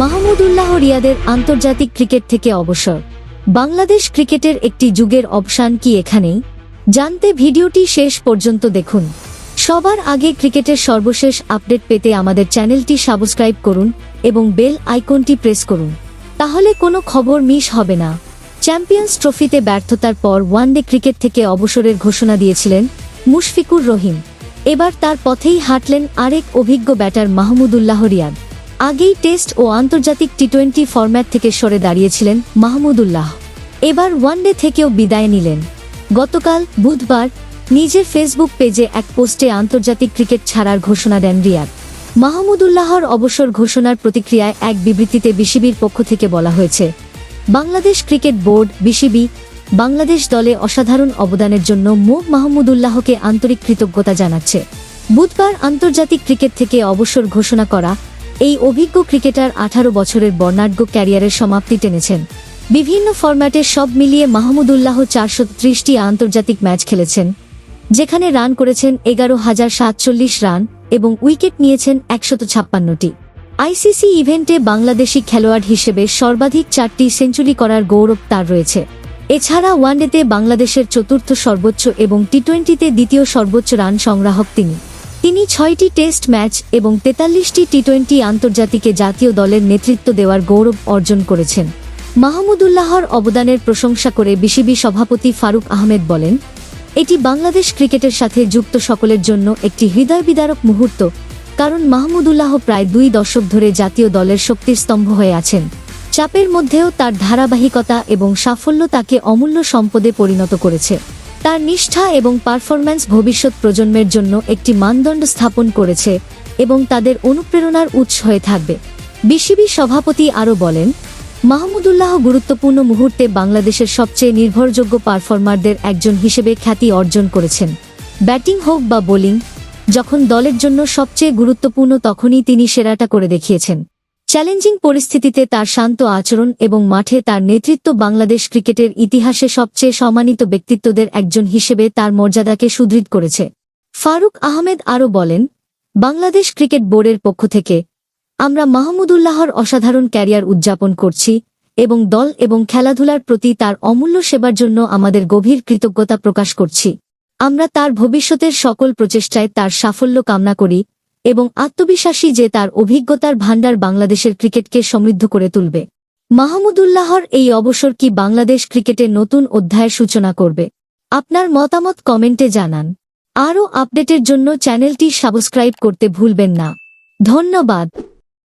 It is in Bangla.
মাহমুদুল্লাহ রিয়াদের আন্তর্জাতিক ক্রিকেট থেকে অবসর। বাংলাদেশ ক্রিকেটের একটি যুগের অবসান কি এখানেই? জানতে ভিডিওটি শেষ পর্যন্ত দেখুন। সবার আগে ক্রিকেটের সর্বশেষ আপডেট পেতে আমাদের চ্যানেলটি সাবস্ক্রাইব করুন এবং বেল আইকনটি প্রেস করুন। তাহলে কোনো খবর মিস হবে না। চ্যাম্পিয়ন্স ট্রফিতে ব্যর্থতার পর ওয়ানডে ক্রিকেট থেকে অবসরের ঘোষণা দিয়েছিলেন মুশফিকুর রহিম। এবার তার পথেই হাঁটলেন আরেক অভিজ্ঞ ব্যাটার মাহমুদুল্লাহ রিয়াদ। আগেই টেস্ট ও আন্তর্জাতিক টি টোয়েন্টি ফরম্যাট থেকে সরে দাঁড়িয়েছিলেন মাহমুদুল্লাহ। এবার ওয়ানডে থেকেও বিদায় নিলেন। গতকাল বুধবার নিজের ফেসবুক পেজে এক পোস্টে আন্তর্জাতিক ক্রিকেট ছাড়ার ঘোষণা দেন রিয়াদ। মাহমুদুল্লাহর অবসর ঘোষণার প্রতিক্রিয়ায় এক বিবৃতিতে বিসিবির পক্ষ থেকে বলা হয়েছে, Bangladesh cricket board, BCB, Bangladesh দলে অসাধারণ অবদানের জন্য মো. মাহমুদুল্লাহকে আন্তরিক কৃতজ্ঞতা জানাচ্ছে। বুধবার আন্তর্জাতিক ক্রিকেট থেকে অবসর ঘোষণা করা এই অভিজ্ঞ ক্রিকেটার আঠারো বছরের বর্ণাঢ্য ক্যারিয়ারের সমাপ্তি টেনেছেন। বিভিন্ন ফরম্যাটে সব মিলিয়ে মাহমুদুল্লাহ চারশো ত্রিশটি আন্তর্জাতিক ম্যাচ খেলেছেন, যেখানে রান করেছেন এগারো হাজার সাতচল্লিশ রান এবং উইকেট নিয়েছেন একশত ছাপ্পান্নটি। আইসিসি ইভেন্টে বাংলাদেশি খেলোয়াড় হিসেবে সর্বাধিক চারটি সেঞ্চুরি করার গৌরব তার রয়েছে। এছাড়া ওয়ানডেতে বাংলাদেশের চতুর্থ সর্বোচ্চ এবং টি টোয়েন্টিতে দ্বিতীয় সর্বোচ্চ রান সংগ্রাহক তিনি। তিনি ছয়টি টেস্ট ম্যাচ এবং তেতাল্লিশটি টি টোয়েন্টি আন্তর্জাতিকে জাতীয় দলের নেতৃত্ব দেওয়ার গৌরব অর্জন করেছেন। মাহমুদুল্লাহর অবদানের প্রশংসা করে বিসিবি সভাপতি ফারুক আহমেদ বলেন, এটি বাংলাদেশ ক্রিকেটের সাথে যুক্ত সকলের জন্য একটি হৃদয় বিদারক মুহূর্ত, কারণ মাহমুদুল্লাহ প্রায় দুই দশক ধরে জাতীয় দলের শক্তির স্তম্ভ হয়ে আছেন। চাপের মধ্যেও তার ধারাবাহিকতা এবং সাফল্য তাকে অমূল্য সম্পদে পরিণত করেছে। তার নিষ্ঠা এবং পারফরম্যান্স ভবিষ্যৎ প্রজন্মের জন্য একটি মানদণ্ড স্থাপন করেছে এবং তাদের অনুপ্রেরণার উৎস হয়ে থাকবে। বিসিবি সভাপতি আরও বলেন, মাহমুদুল্লাহ গুরুত্বপূর্ণ মুহূর্তে বাংলাদেশের সবচেয়ে নির্ভরযোগ্য পারফর্মারদের একজন হিসেবে খ্যাতি অর্জন করেছেন। ব্যাটিং হোক বা বোলিং, যখন দলের জন্য সবচেয়ে গুরুত্বপূর্ণ তখনই তিনি সেরাটা করে দেখিয়েছেন। চ্যালেঞ্জিং পরিস্থিতিতে তার শান্ত আচরণ এবং মাঠে তার নেতৃত্ব বাংলাদেশ ক্রিকেটের ইতিহাসে সবচেয়ে সম্মানিত ব্যক্তিত্বদের একজন হিসেবে তার মর্যাদাকে সুদৃঢ় করেছে। ফারুক আহমেদ আরও বলেন, বাংলাদেশ ক্রিকেট বোর্ডের পক্ষ থেকে আমরা মাহমুদুল্লাহর অসাধারণ ক্যারিয়ার উদযাপন করছি এবং দল এবং খেলাধুলার প্রতি তার অমূল্য সেবার জন্য আমাদের গভীর কৃতজ্ঞতা প্রকাশ করছি। আমরা তার ভবিষ্যতের সকল প্রচেষ্টায় তার সাফল্য কামনা করি এবং আত্মবিশ্বাসী যে তার অভিজ্ঞতার ভাণ্ডার বাংলাদেশের ক্রিকেটকে সমৃদ্ধ করে তুলবে। মাহমুদুল্লাহর এই অবসর কি বাংলাদেশ ক্রিকেটে নতুন অধ্যায়ের সূচনা করবে? আপনার মতামত কমেন্টে জানান। আরও আপডেটের জন্য চ্যানেলটি সাবস্ক্রাইব করতে ভুলবেন না। ধন্যবাদ।